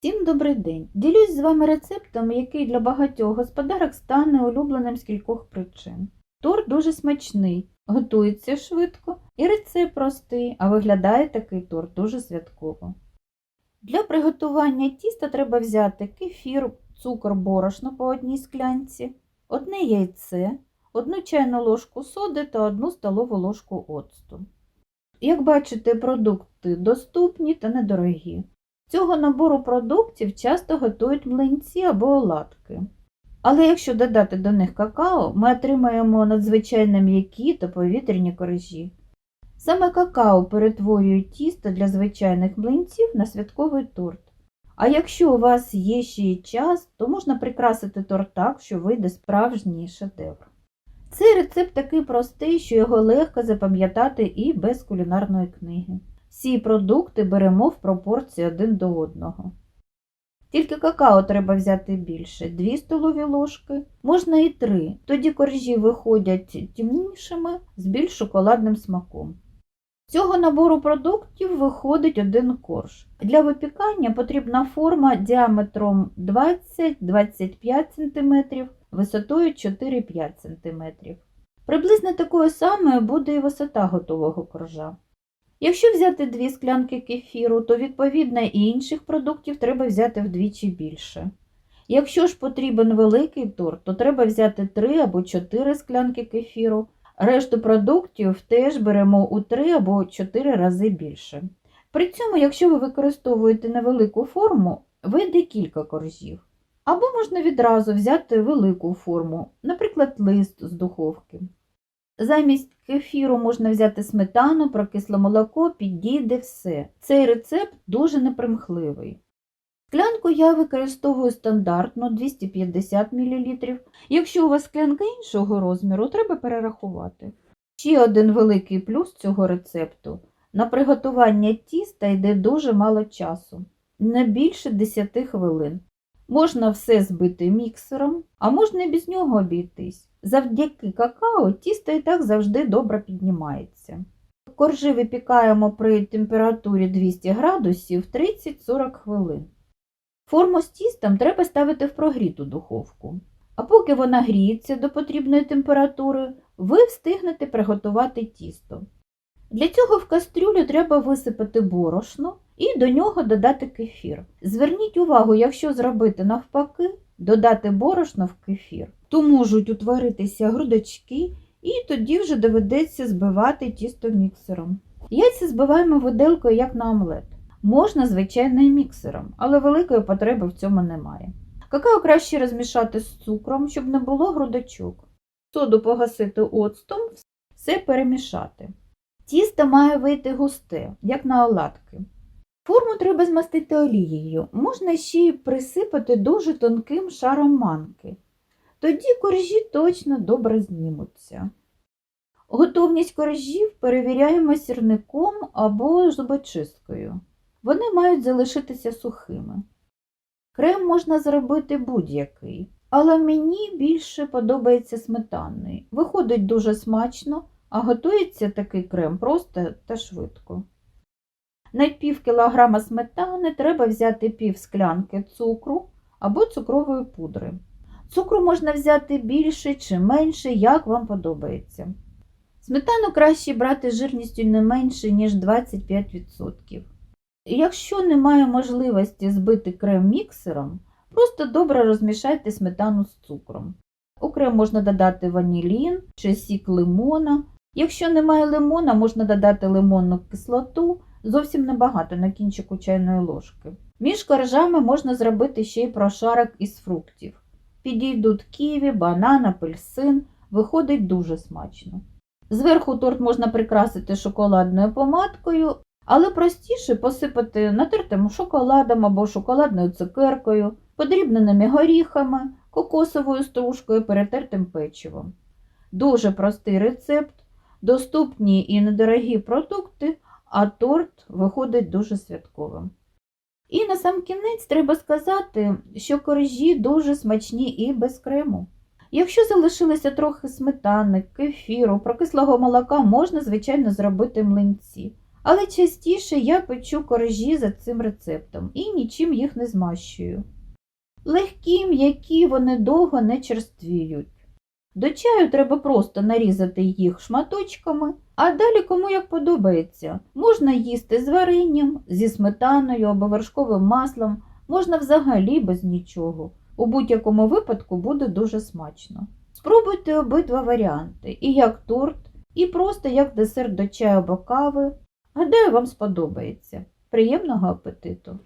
Всім добрий день! Ділюсь з вами рецептом, який для багатьох господарок стане улюбленим з кількох причин. Торт дуже смачний, готується швидко і рецепт простий, а виглядає такий торт дуже святково. Для приготування тіста треба взяти кефір, цукор, борошно по одній склянці, одне яйце, одну чайну ложку соди та одну столову ложку оцту. Як бачите, продукти доступні та недорогі. Цього набору продуктів часто готують млинці або оладки. Але якщо додати до них какао, ми отримаємо надзвичайно м'які та повітряні коржі. Саме какао перетворює тісто для звичайних млинців на святковий торт. А якщо у вас є ще й час, то можна прикрасити торт так, що вийде справжній шедевр. Цей рецепт такий простий, що його легко запам'ятати і без кулінарної книги. Всі продукти беремо в пропорції один до одного. Тільки какао треба взяти більше 2 столові ложки, можна і 3, тоді коржі виходять темнішими з більш шоколадним смаком. З цього набору продуктів виходить один корж. Для випікання потрібна форма діаметром 20-25 см, висотою 4-5 см. Приблизно такою самою буде і висота готового коржа. Якщо взяти дві склянки кефіру, то відповідно і інших продуктів треба взяти вдвічі більше. Якщо ж потрібен великий торт, то треба взяти 3 або 4 склянки кефіру. Решту продуктів теж беремо у 3 або 4 рази більше. При цьому, якщо ви використовуєте невелику форму, вийде кілька коржів. Або можна відразу взяти велику форму, наприклад, лист з духовки. Замість кефіру можна взяти сметану, прокисле молоко, підійде все. Цей рецепт дуже непримхливий. Склянку я використовую стандартно 250 мл. Якщо у вас склянка іншого розміру, треба перерахувати. Ще один великий плюс цього рецепту. На приготування тіста йде дуже мало часу, не більше 10 хвилин. Можна все збити міксером, а можна і без нього обійтись. Завдяки какао тісто і так завжди добре піднімається. Коржі випікаємо при температурі 200 градусів 30-40 хвилин. Форму з тістом треба ставити в прогріту духовку. А поки вона гріється до потрібної температури, ви встигнете приготувати тісто. Для цього в кастрюлю треба висипати борошно і до нього додати кефір. Зверніть увагу, якщо зробити навпаки, додати борошно в кефір, то можуть утворитися грудочки, і тоді вже доведеться збивати тісто міксером. Яйця збиваємо виделкою, як на омлет. Можна, звичайно, і міксером, але великої потреби в цьому немає. Какао краще розмішати з цукром, щоб не було грудочок. Соду погасити оцтом, все перемішати. Тісто має вийти густе, як на оладки. Форму треба змастити олією, можна ще й присипати дуже тонким шаром манки. Тоді коржі точно добре знімуться. Готовність коржів перевіряємо сірником або зубочисткою. Вони мають залишитися сухими. Крем можна зробити будь-який, але мені більше подобається сметанний. Виходить дуже смачно, а готується такий крем просто та швидко. На пів кілограма сметани треба взяти пів склянки цукру або цукрової пудри. Цукру можна взяти більше чи менше, як вам подобається. Сметану краще брати жирністю не менше, ніж 25%. Якщо немає можливості збити крем міксером, просто добре розмішайте сметану з цукром. У крем можна додати ванілін чи сік лимона. Якщо немає лимона, можна додати лимонну кислоту, зовсім небагато на кінчику чайної ложки. Між коржами можна зробити ще й прошарок із фруктів. Підійдуть ківі, банан, апельсин, виходить дуже смачно. Зверху торт можна прикрасити шоколадною помадкою, але простіше посипати натертим шоколадом або шоколадною цукеркою, подрібненими горіхами, кокосовою стружкою, перетертим печивом. Дуже простий рецепт, доступні і недорогі продукти, а торт виходить дуже святковим. І на сам кінець треба сказати, що коржі дуже смачні і без крему. Якщо залишилося трохи сметани, кефіру, прокислого молока, можна, звичайно, зробити млинці. Але частіше я печу коржі за цим рецептом і нічим їх не змащую. Легкі, м'які, вони довго не черствіють. До чаю треба просто нарізати їх шматочками, а далі кому як подобається. Можна їсти з варенням, зі сметаною або вершковим маслом, можна взагалі без нічого. У будь-якому випадку буде дуже смачно. Спробуйте обидва варіанти, і як торт, і просто як десерт до чаю або кави. Гадаю, вам сподобається. Приємного апетиту!